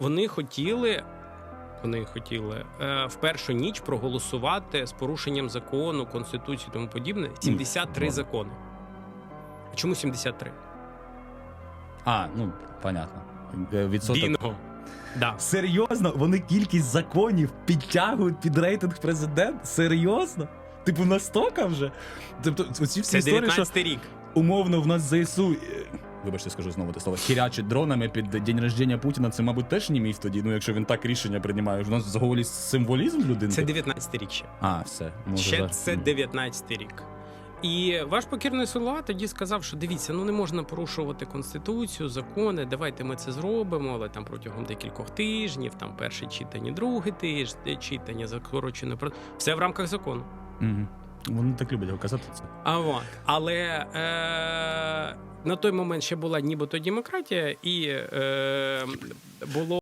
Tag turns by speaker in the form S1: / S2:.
S1: Вони хотіли. Вони хотіли е, в першу ніч проголосувати з порушенням закону, конституції і тому подібне 73
S2: добре.
S1: закони. А чому 73?
S2: А, ну понятно. Е, Відсоток.
S1: Бінго. Да.
S2: Серйозно, вони кількість законів підтягують під рейтинг президент? Серйозно? Типу настільки вже? Тобто, оці всі
S1: Це
S2: історії, що
S1: рік.
S2: умовно в нас ЗСУ. Вибачте, скажу знову те слово. Хірячить дронами під день рождення Путіна. Це, мабуть, теж не міф тоді. Ну, якщо він так рішення приймає. У нас взагалі символізм людини.
S1: Це 19 рік ще.
S2: А, все. Може,
S1: Ще
S2: зараз-
S1: це 19 рік. І ваш покірний слуга тоді сказав, що дивіться, ну не можна порушувати конституцію, закони. Давайте ми це зробимо, але там протягом декількох тижнів, там перше читання, друге тиждень, читання закорочене про все в рамках закону.
S2: Мгм. Вони так люблять казати це.
S1: А от. але е, на той момент ще була нібито демократія, і е, було